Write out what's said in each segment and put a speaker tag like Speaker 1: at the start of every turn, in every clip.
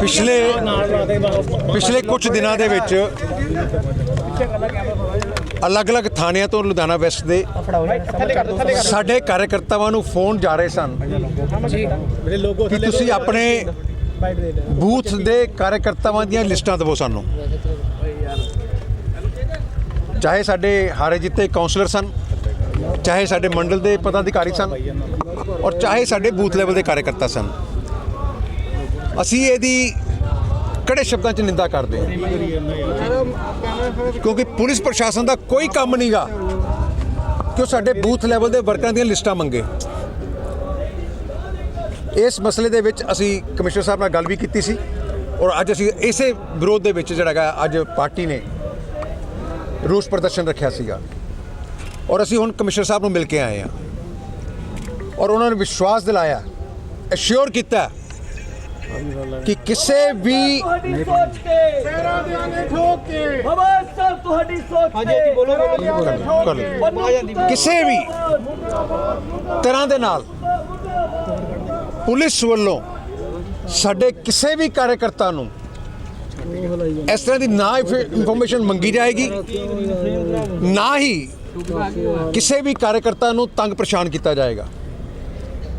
Speaker 1: ਪਿਛਲੇ ਪਿਛਲੇ ਕੁਝ ਦਿਨਾਂ ਦੇ ਵਿੱਚ ਅਲੱਗ-ਅਲੱਗ ਥਾਣਿਆਂ ਤੋਂ ਲੁਧਿਆਣਾ ਵੈਸਟ ਦੇ ਸਾਡੇ ਕਾਰਜਕਰਤਾਵਾਂ ਨੂੰ ਫੋਨ ਜਾ ਰਹੇ ਸਨ ਕਿ ਤੁਸੀਂ ਆਪਣੇ ਬੂਥ ਦੇ ਕਾਰਜਕਰਤਾਵਾਂ ਦੀਆਂ ਲਿਸਟਾਂ ਦਿਵੋ ਸਾਨੂੰ। ਚਾਹੇ ਸਾਡੇ ਹਾਰੇ ਜਿੱਤੇ ਕਾਉਂਸਲਰ ਸਨ ਚਾਹੇ ਸਾਡੇ ਮੰਡਲ ਦੇ ਪਦਾਧਿਕਾਰੀ ਸਨ ਔਰ ਚਾਹੇ ਸਾਡੇ ਬੂਥ ਲੈਵਲ ਦੇ ਕਾਰਜਕਰਤਾ ਸਨ। ਅਸੀਂ ਇਹਦੀ ਕੜੇ ਸ਼ਬਦਾਂ 'ਚ ਨਿੰਦਾ ਕਰਦੇ ਹਾਂ ਕਿਉਂਕਿ ਪੁਲਿਸ ਪ੍ਰਸ਼ਾਸਨ ਦਾ ਕੋਈ ਕੰਮ ਨਹੀਂਗਾ ਕਿ ਉਹ ਸਾਡੇ ਬੂਥ ਲੈਵਲ ਦੇ ਵਰਕਰਾਂ ਦੀਆਂ ਲਿਸਟਾਂ ਮੰਗੇ। ਇਸ ਮਸਲੇ ਦੇ ਵਿੱਚ ਅਸੀਂ ਕਮਿਸ਼ਨਰ ਸਾਹਿਬ ਨਾਲ ਗੱਲ ਵੀ ਕੀਤੀ ਸੀ ਔਰ ਅੱਜ ਅਸੀਂ ਇਸੇ ਵਿਰੋਧ ਦੇ ਵਿੱਚ ਜਿਹੜਾ ਹੈਗਾ ਅੱਜ ਪਾਰਟੀ ਨੇ ਰੋਸ ਪ੍ਰਦਰਸ਼ਨ ਰੱਖਿਆ ਸੀਗਾ। ਔਰ ਅਸੀਂ ਹੁਣ ਕਮਿਸ਼ਨਰ ਸਾਹਿਬ ਨੂੰ ਮਿਲ ਕੇ ਆਏ ਹਾਂ। ਔਰ ਉਹਨਾਂ ਨੂੰ ਵਿਸ਼ਵਾਸ ਦਿਲਾਇਆ, ਅਸ਼ੋਰ ਕੀਤਾ ਕਿ ਕਿਸੇ ਵੀ
Speaker 2: ਤੁਹਾਡੀ ਸੋਚ ਕੇ।
Speaker 3: ਪੈਰਾਂ ਦੇ ਆਗੇ ਠੋਕ ਕੇ।
Speaker 2: ਬਾਬਾ ਸਾਹਿਬ ਤੁਹਾਡੀ ਸੋਚ ਕੇ।
Speaker 1: ਕਰ ਲਓ। ਕਿਸੇ ਵੀ ਤਰ੍ਹਾਂ ਦੇ ਨਾਲ ਪੁਲਿਸ ਵੱਲੋਂ ਸਾਡੇ ਕਿਸੇ ਵੀ ਕਾਰਜਕਰਤਾ ਨੂੰ ਇਸ ਤਰ੍ਹਾਂ ਦੀ ਨਾ ਇਨਫੋਰਮੇਸ਼ਨ ਮੰਗੀ ਜਾਏਗੀ ਨਾ ਹੀ ਕਿਸੇ ਵੀ ਕਾਰਜਕਰਤਾ ਨੂੰ ਤੰਗ ਪਰੇਸ਼ਾਨ ਕੀਤਾ ਜਾਏਗਾ।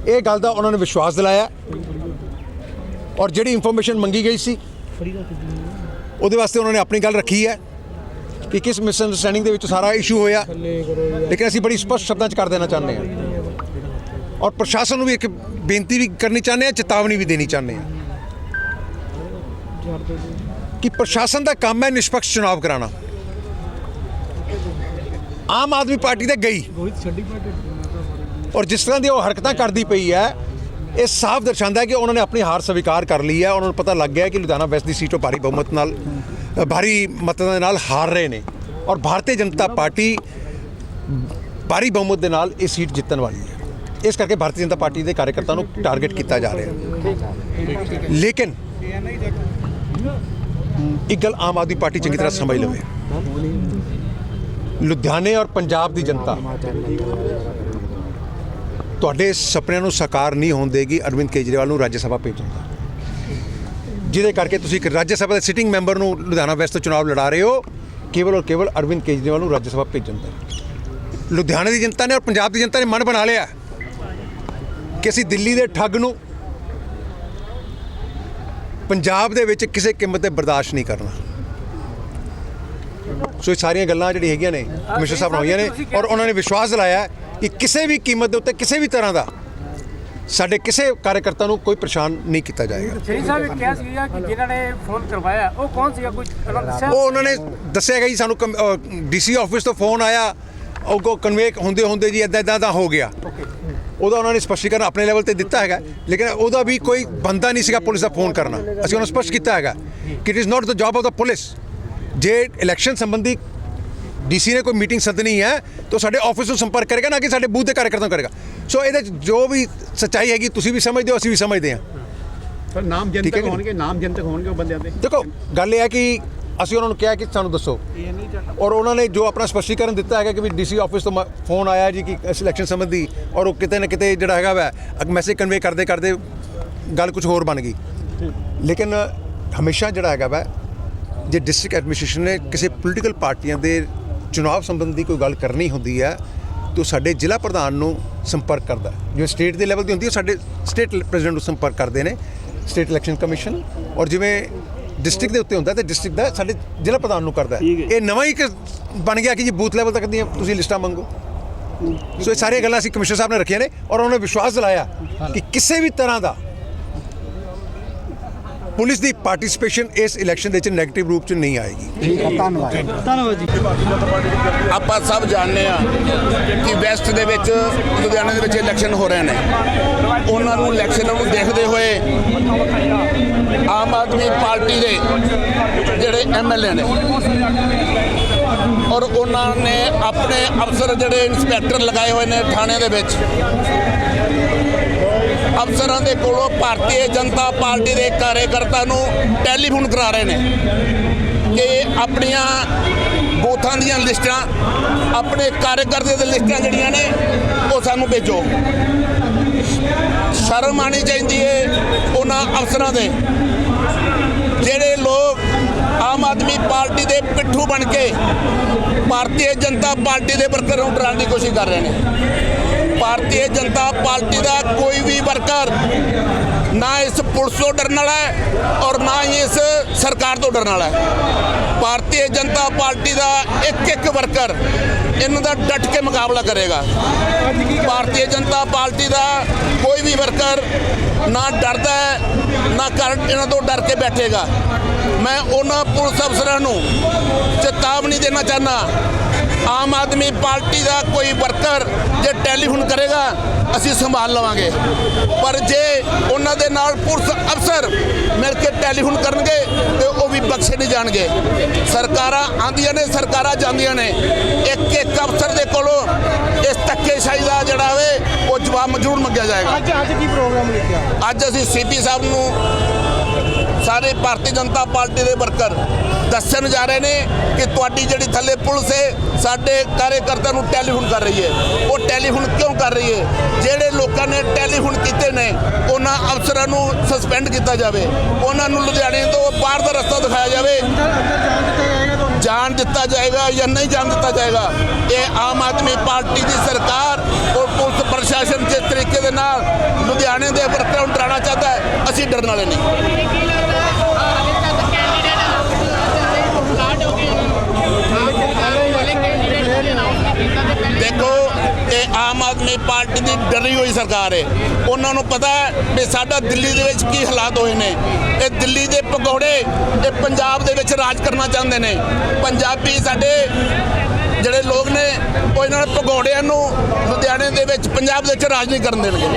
Speaker 1: ਇਹ ਗੱਲ ਦਾ ਉਹਨਾਂ ਨੇ ਵਿਸ਼ਵਾਸ ਦਿਲਾਇਆ। ਔਰ ਜਿਹੜੀ ਇਨਫੋਰਮੇਸ਼ਨ ਮੰਗੀ ਗਈ ਸੀ ਉਹਦੇ ਵਾਸਤੇ ਉਹਨਾਂ ਨੇ ਆਪਣੀ ਗੱਲ ਰੱਖੀ ਹੈ ਕਿ ਕਿਸ ਮਿਸਅੰਡਰਸਟੈਂਡਿੰਗ ਦੇ ਵਿੱਚ ਸਾਰਾ ਇਸ਼ੂ ਹੋਇਆ। ਲੇਕਿਨ ਅਸੀਂ ਬੜੀ ਸਪਸ਼ਟ ਸ਼ਬਦਾਂ 'ਚ ਕਰ ਦੇਣਾ ਚਾਹੁੰਦੇ ਹਾਂ। ਔਰ ਪ੍ਰਸ਼ਾਸਨ ਨੂੰ ਵੀ ਇੱਕ ਬੇਨਤੀ ਵੀ ਕਰਨੀ ਚਾਹੁੰਦੇ ਹਾਂ ਚੇਤਾਵਨੀ ਵੀ ਦੇਣੀ ਚਾਹੁੰਦੇ ਹਾਂ। ਕਿ ਪ੍ਰਸ਼ਾਸਨ ਦਾ ਕੰਮ ਹੈ ਨਿਸ਼ਪਕਸ਼ ਚੁਣਾਵ ਕਰਾਉਣਾ। ਆਮ ਆਦਮੀ ਪਾਰਟੀ ਤੇ ਗਈ। ਔਰ ਜਿਸ ਤਰ੍ਹਾਂ ਦੀ ਉਹ ਹਰਕਤਾਂ ਕਰਦੀ ਪਈ ਹੈ ਇਹ ਸਾਫ਼ ਦਰਸਾਉਂਦਾ ਹੈ ਕਿ ਉਹਨਾਂ ਨੇ ਆਪਣੀ ਹਾਰ ਸਵੀਕਾਰ ਕਰ ਲਈ ਹੈ। ਉਹਨਾਂ ਨੂੰ ਪਤਾ ਲੱਗ ਗਿਆ ਕਿ ਲੁਧਿਆਣਾ ਵੈਸਟ ਦੀ ਸੀਟੋਂ ਭਾਰੀ ਬਹੁਮਤ ਨਾਲ ਭਾਰੀ ਮਤਾਂ ਦੇ ਨਾਲ ਹਾਰ ਰਹੇ ਨੇ ਔਰ ਭਾਰਤੀ ਜਨਤਾ ਪਾਰਟੀ ਭਾਰੀ ਬਹੁਮਤ ਦੇ ਨਾਲ ਇਹ ਸੀਟ ਜਿੱਤਣ ਵਾਲੀ ਹੈ। ਇਸ ਕਰਕੇ ਭਾਰਤੀ ਜਨਤਾ ਪਾਰਟੀ ਦੇ ਕਾਰਜਕਰਤਾ ਨੂੰ ਟਾਰਗੇਟ ਕੀਤਾ ਜਾ ਰਿਹਾ ਹੈ। ਲੇਕਿਨ ਇੱਕ ਗੱਲ ਆਮ ਆਦਮੀ ਪਾਰਟੀ ਚੰਗੀ ਤਰ੍ਹਾਂ ਸਮਝ ਲਵੇ। ਲੁਧਿਆਣੇ ਔਰ ਪੰਜਾਬ ਦੀ ਜਨਤਾ ਤੁਹਾਡੇ ਸੁਪਨਿਆਂ ਨੂੰ ਸਾਕਾਰ ਨਹੀਂ ਹੋਣ ਦੇਗੀ ਅਰਵਿੰਦ ਕੇਜਰੀਵਾਲ ਨੂੰ ਰਾਜ ਸਭਾ ਭੇਜਣ ਦਾ। ਜਿਹਦੇ ਕਰਕੇ ਤੁਸੀਂ ਇੱਕ ਰਾਜ ਸਭਾ ਦੇ ਸਿਟਿੰਗ ਮੈਂਬਰ ਨੂੰ ਲੁਧਿਆਣਾ ਵੈਸਟ ਤੋਂ ਚੁਣਾਵ ਲੜਾ ਰਹੇ ਹੋ ਕੇਵਲ ਔਰ ਕੇਵਲ ਅਰਵਿੰਦ ਕੇਜਰੀਵਾਲ ਨੂੰ ਰਾਜ ਸਭਾ ਭੇਜਣ ਦਾ। ਲੁਧਿਆਣੇ ਦੀ ਜਨਤਾ ਨੇ ਔਰ ਪੰਜਾਬ ਦੀ ਜਨਤਾ ਨੇ ਮਨ ਬਣਾ ਲਿਆ ਕਿ ਅਸੀਂ ਦਿੱਲੀ ਦੇ ਠੱਗ ਨੂੰ ਪੰਜਾਬ ਦੇ ਵਿੱਚ ਕਿਸੇ ਕੀਮਤ ਤੇ ਬਰਦਾਸ਼ਤ ਨਹੀਂ ਕਰਨਾ। ਸੋ ਇਹ ਸਾਰੀਆਂ ਗੱਲਾਂ ਜਿਹੜੀਆਂ ਹੈਗੀਆਂ ਨੇ ਕਮਿਸ਼ਨਰ ਸਾਹਿਬ ਨਾਲ ਹੋਈਆਂ ਨੇ ਔਰ ਉਹਨਾਂ ਨੇ ਵਿਸ਼ਵਾਸ ਦਿਲਾਇਆ ਹੈ ਕਿ ਕਿਸੇ ਵੀ ਕੀਮਤ ਦੇ ਉੱਤੇ ਕਿਸੇ ਵੀ ਤਰ੍ਹਾਂ ਦਾ ਸਾਡੇ ਕਿਸੇ ਕਾਰਜਕਰਤਾ ਨੂੰ ਕੋਈ ਪਰੇਸ਼ਾਨ ਨਹੀਂ ਕੀਤਾ ਜਾਏਗਾ।
Speaker 3: ਸ਼ਹੀਦ ਸਾਹਿਬ ਇਹ ਕਿਹਾ ਸੀਗਾ ਕਿ ਜਿਨ੍ਹਾਂ ਨੇ ਫੋਨ ਕਰਵਾਇਆ ਉਹ ਕੌਣ ਸੀਗਾ? ਕੁਝ ਉਹਨਾਂ ਨੇ ਦੱਸਿਆ?
Speaker 1: ਉਹ ਉਹਨਾਂ ਨੇ ਦੱਸਿਆ ਜੀ ਸਾਨੂੰ ਡੀਸੀ ਆਫਿਸ ਤੋਂ ਫੋਨ ਆਇਆ ਉਹ ਕੋ ਕਨਵੇ ਹੁੰਦੇ ਹੁੰਦੇ ਜੀ ਇਦਾਂ ਇਦਾਂ ਦਾ ਹੋ ਗਿਆ। ਉਹਦਾ ਉਹਨਾਂ ਨੇ ਸਪਸ਼ਟੀਕਰਨ ਆਪਣੇ ਲੈਵਲ ਤੇ ਦਿੱਤਾ ਹੈਗਾ ਲੇਕਿਨ ਉਹਦਾ ਵੀ ਕੋਈ ਬੰਦਾ ਨਹੀਂ ਸੀਗਾ ਪੁਲਿਸ ਦਾ ਫੋਨ ਕਰਨਾ। ਅਸੀਂ ਉਹਨਾਂ ਨੂੰ ਸਪਸ਼ਟ ਕੀਤਾ ਹੈਗਾ ਕਿ it is not the job of the police ਜੇ ਇਲੈਕਸ਼ਨ ਸੰਬੰਧੀ ਡੀਸੀ ਨੇ ਕੋਈ ਮੀਟਿੰਗ ਸੱਦਣੀ ਹੈ ਤਾਂ ਸਾਡੇ ਆਫਿਸ ਨੂੰ ਸੰਪਰਕ ਕਰੇਗਾ ਨਾ ਕਿ ਸਾਡੇ ਬੂਥ ਦੇ ਕਾਰਜਕਰਤਾ ਕਰੇਗਾ। ਸੋ ਇਹਦੇ ਜੋ ਵੀ ਸੱਚਾਈ ਹੈਗੀ ਤੁਸੀਂ ਵੀ ਸਮਝਦੇ ਹੋ ਅਸੀਂ ਵੀ ਸਮਝਦੇ ਹਾਂ।
Speaker 4: ਸਰ ਨਾਮ ਜਨਤਕ ਹੋਣਗੇ ਨਾਮ ਜਨਤਕ ਹੋਣਗੇ ਉਹ ਬੰਦਿਆਂ ਦੇ?
Speaker 1: ਦੇਖੋ ਗੱਲ ਇਹ ਹੈ ਕਿ ਅਸੀਂ ਉਹਨਾਂ ਨੂੰ ਕਿਹਾ ਕਿ ਸਾਨੂੰ ਦੱਸੋ। ਔਰ ਉਹਨਾਂ ਨੇ ਜੋ ਆਪਣਾ ਸਪਸ਼ਟੀਕਰਨ ਦਿੱਤਾ ਹੈਗਾ ਕਿ ਵੀ ਡੀਸੀ ਆਫਿਸ ਤੋਂ ਫੋਨ ਆਇਆ ਜੀ ਕਿ ਸਿਲੈਕਸ਼ਨ ਸੰਬੰਧੀ ਔਰ ਉਹ ਕਿਤੇ ਨਾ ਕਿਤੇ ਜਿਹੜਾ ਹੈਗਾ ਵਾ ਮੈਸੇਜ ਕਨਵੇ ਕਰਦੇ ਕਰਦੇ ਗੱਲ ਕੁਝ ਹੋਰ ਬਣ ਗਈ। ਲੇਕਿਨ ਹਮੇਸ਼ਾ ਜਿਹੜਾ ਹੈਗਾ ਵਾ ਜੇ ਡਿਸਟ੍ਰਿਕਟ ਐਡਮਿਨਿਸਟ੍ਰੇਸ਼ਨ ਨੇ ਕਿਸੇ ਪੋਲੀਟੀਕਲ ਪਾਰਟੀਆਂ ਦੇ ਚੁਣਾਵ ਸੰਬੰਧੀ ਕੋਈ ਗੱਲ ਕਰਨੀ ਹੁੰਦੀ ਹੈ ਤਾਂ ਸਾਡੇ ਜ਼ਿਲ੍ਹਾ ਪ੍ਰਧਾਨ ਨੂੰ ਸੰਪਰਕ ਕਰਦਾ। ਜਿਵੇਂ ਸਟੇਟ ਦੇ ਲੈਵਲ ਦੀ ਹੁੰਦੀ ਹੈ ਸਾਡੇ ਸਟੇਟ ਪ੍ਰੈਜ਼ੀਡੈਂਟ ਨੂੰ ਸੰਪਰਕ ਕਰਦੇ ਨੇ ਸਟੇਟ ਇਲੈਕਸ਼ਨ ਕਮਿਸ਼ਨ ਔਰ ਜਿਵੇਂ ਡਿਸਟ੍ਰਿਕਟ ਦੇ ਉੱਤੇ ਹੁੰਦਾ ਤੇ ਡਿਸਟ੍ਰਿਕਟ ਦਾ ਸਾਡੇ ਜ਼ਿਲ੍ਹਾ ਪ੍ਰਧਾਨ ਨੂੰ ਕਰਦਾ। ਇਹ ਨਵਾਂ ਹੀ ਇੱਕ ਬਣ ਗਿਆ ਕਿ ਜੀ ਬੂਥ ਲੈਵਲ ਤੱਕ ਦੀਆਂ ਤੁਸੀਂ ਲਿਸਟਾਂ ਮੰਗੋ ਸੋ ਇਹ ਸਾਰੀਆਂ ਗੱਲਾਂ ਅਸੀਂ ਕਮਿਸ਼ਨਰ ਸਾਹਿਬ ਨੇ ਰੱਖੀਆਂ ਨੇ ਔਰ ਉਹਨਾਂ ਨੇ ਵਿਸ਼ਵਾਸ ਦਿਲਾਇਆ ਕਿ ਕਿਸੇ ਵੀ ਤਰ੍ਹਾਂ ਦਾ ਪੁਲਿਸ ਦੀ ਪਾਰਟਿਸਿਪੇਸ਼ਨ ਇਸ ਇਲੈਕਸ਼ਨ ਦੇ ਵਿੱਚ ਨੈਗੇਟਿਵ ਰੂਪ ਚ ਨਹੀਂ ਆਏਗੀ।
Speaker 5: ਆਪਾਂ ਸਭ ਜਾਣਦੇ ਆ ਕਿ ਵੈਸਟ ਦੇ ਵਿੱਚ ਲੁਧਿਆਣਾ ਦੇ ਵਿੱਚ ਇਲੈਕਸ਼ਨ ਹੋ ਰਹੇ ਨੇ। ਉਹਨਾਂ ਨੂੰ ਇਲੈਕਸ਼ਨਾਂ ਨੂੰ ਦੇਖਦੇ ਹੋਏ ਆਮ ਆਦਮੀ ਪਾਰਟੀ ਦੇ ਜਿਹੜੇ ਐਮਐਲਏ ਨੇ ਔਰ ਉਹਨਾਂ ਨੇ ਆਪਣੇ ਅਫਸਰ ਜਿਹੜੇ ਇੰਸਪੈਕਟਰ ਲਗਾਏ ਹੋਏ ਨੇ ਥਾਣੇ ਦੇ ਵਿੱਚ ਅਫਸਰਾਂ ਦੇ ਕੋਲੋਂ ਭਾਰਤੀ ਜਨਤਾ ਪਾਰਟੀ ਦੇ ਕਾਰਜਕਰਤਾ ਨੂੰ ਟੈਲੀਫੋਨ ਕਰਾ ਰਹੇ ਨੇ ਕਿ ਆਪਣੀਆਂ ਬੂਥਾਂ ਦੀਆਂ ਲਿਸਟਾਂ, ਆਪਣੇ ਕਾਰਜਕਰਤੇ ਦੀਆਂ ਲਿਸਟਾਂ ਜਿਹੜੀਆਂ ਨੇ, ਉਹ ਸਾਨੂੰ ਭੇਜੋ। ਸ਼ਰਮ ਆਣੀ ਚਾਹੀਦੀ ਹੈ ਉਹਨਾਂ ਅਫਸਰਾਂ ਦੇ, ਜਿਹੜੇ ਲੋਕ ਆਮ ਆਦਮੀ ਪਾਰਟੀ ਦੇ ਪਿੱਠੂ ਬਣ ਕੇ ਭਾਰਤੀ ਜਨਤਾ ਪਾਰਟੀ ਦੇ ਵਰਕਰਾਂ ਨੂੰ ਡਰਾਉਣ ਦੀ ਕੋਸ਼ਿਸ਼ ਕਰ ਰਹੇ ਨੇ। ਭਾਰਤੀ ਜਨਤਾ ਪਾਰਟੀ ਦਾ ਕੋਈ ਵੀ ਵਰਕਰ ਨਾ ਇਸ ਪੁਲਿਸ ਤੋਂ ਡਰਨ ਵਾਲਾ ਹੈ ਔਰ ਨਾ ਹੀ ਇਸ ਸਰਕਾਰ ਤੋਂ ਡਰਨ ਵਾਲਾ ਹੈ। ਭਾਰਤੀ ਜਨਤਾ ਪਾਰਟੀ ਦਾ ਇੱਕ ਇੱਕ ਵਰਕਰ ਇਹਨਾਂ ਦਾ ਡਟ ਕੇ ਮੁਕਾਬਲਾ ਕਰੇਗਾ। ਭਾਰਤੀ ਜਨਤਾ ਪਾਰਟੀ ਦਾ ਕੋਈ ਵੀ ਵਰਕਰ ਨਾ ਡਰਦਾ ਹੈ, ਨਾ ਕਰ ਇਹਨਾਂ ਤੋਂ ਡਰ ਕੇ ਬੈਠੇਗਾ। ਮੈਂ ਉਹਨਾਂ ਪੁਲਿਸ ਅਫਸਰਾਂ ਨੂੰ ਚੇਤਾਵਨੀ ਦੇਣਾ ਚਾਹਨਾ ਆਮ ਆਦਮੀ ਪਾਰਟੀ ਦਾ ਕੋਈ ਵਰਕਰ ਜੇ ਟੈਲੀਫੋਨ ਕਰੇਗਾ ਅਸੀਂ ਸੰਭਾਲ ਲਵਾਂਗੇ। ਪਰ ਜੇ ਉਹਨਾਂ ਦੇ ਨਾਲ ਪੁਲਿਸ ਅਫਸਰ ਮਿਲ ਕੇ ਟੈਲੀਫੋਨ ਕਰਨਗੇ ਤੇ ਉਹ ਵੀ ਬਖਸ਼ੇ ਨਹੀਂ ਜਾਣਗੇ। ਸਰਕਾਰਾਂ ਆਂਦੀਆਂ ਨੇ ਸਰਕਾਰਾਂ ਜਾਂਦੀਆਂ ਨੇ। ਇੱਕ ਇੱਕ ਅਫਸਰ ਦੇ ਕੋਲੋਂ ਇਸ ਧੱਕੇਸ਼ਾਹੀ ਦਾ ਜਿਹੜਾ ਵੇ ਉਹ ਜਵਾਬ ਜ਼ਰੂਰ ਮੰਗਿਆ ਜਾਏਗਾ।
Speaker 4: ਅੱਜ ਅੱਜ ਕੀ ਪ੍ਰੋਗਰਾਮ ਲਿਖਿਆ?
Speaker 5: ਅੱਜ ਅਸੀਂ ਸੀਪੀ ਸਾਹਿਬ ਨੂੰ ਸਾਰੇ ਭਾਰਤੀ ਜਨਤਾ ਪਾਰਟੀ ਦੇ ਵਰਕਰ ਦੱਸਣ ਜਾ ਰਹੇ ਨੇ ਕਿ ਤੁਹਾਡੀ ਜਿਹੜੀ ਥੱਲੇ ਪੁਲਿਸ ਹੈ, ਸਾਡੇ ਕਾਰਜਕਰਤਾ ਨੂੰ ਟੈਲੀਫੋਨ ਕਰ ਰਹੀ ਹੈ। ਉਹ ਟੈਲੀਫੋਨ ਕਿਉਂ ਕਰ ਰਹੀ ਹੈ? ਜਿਹੜੇ ਲੋਕਾਂ ਨੇ ਟੈਲੀਫੋਨ ਕੀਤੇ ਨੇ, ਉਹਨਾਂ ਅਫਸਰਾਂ ਨੂੰ ਸਸਪੈਂਡ ਕੀਤਾ ਜਾਵੇ। ਉਹਨਾਂ ਨੂੰ ਲੁਧਿਆਣੇ ਤੋਂ ਬਾਹਰ ਦਾ ਰਸਤਾ ਦਿਖਾਇਆ ਜਾਵੇ। ਜਾਣ ਦਿੱਤਾ ਜਾਏਗਾ ਜਾਂ ਨਹੀਂ ਜਾਣ ਦਿੱਤਾ ਜਾਏਗਾ, ਇਹ ਆਮ ਆਦਮੀ ਪਾਰਟੀ ਦੀ ਸਰਕਾਰ ਔਰ ਪੁਲਿਸ ਪ੍ਰਸ਼ਾਸਨ ਜਿਸ ਤਰੀਕੇ ਦੇ ਨਾਲ ਲੁਧਿਆਣੇ ਦੇ ਵਰਕਰਾਂ ਨੂੰ ਡਰਾਉਣਾ ਚਾਹਦਾ ਹੈ। ਅਸੀਂ ਡਰਨ ਵਾਲੇ ਨਹੀਂ ਦੇਖੋ ਇਹ ਆਮ ਆਦਮੀ ਪਾਰਟੀ ਦੀ ਡਰੀ ਹੋਈ ਸਰਕਾਰ ਹੈ ਉਹਨਾਂ ਨੂੰ ਪਤਾ ਹੈ ਵੀ ਸਾਡਾ ਦਿੱਲੀ ਦੇ ਵਿੱਚ ਕੀ ਹਾਲਾਤ ਹੋਏ ਨੇ। ਇਹ ਦਿੱਲੀ ਦੇ ਪਕੌੜੇ ਇਹ ਪੰਜਾਬ ਦੇ ਵਿੱਚ ਰਾਜ ਕਰਨਾ ਚਾਹੁੰਦੇ ਨੇ। ਪੰਜਾਬੀ ਸਾਡੇ ਜਿਹੜੇ ਲੋਕ ਨੇ, ਉਹ ਇਹਨਾਂ ਦੇ ਪਕੌੜਿਆਂ ਨੂੰ ਲੁਧਿਆਣੇ ਦੇ ਵਿੱਚ, ਪੰਜਾਬ ਦੇ ਵਿੱਚ ਰਾਜ ਨਹੀਂ ਕਰਨ ਦੇਣਗੇ।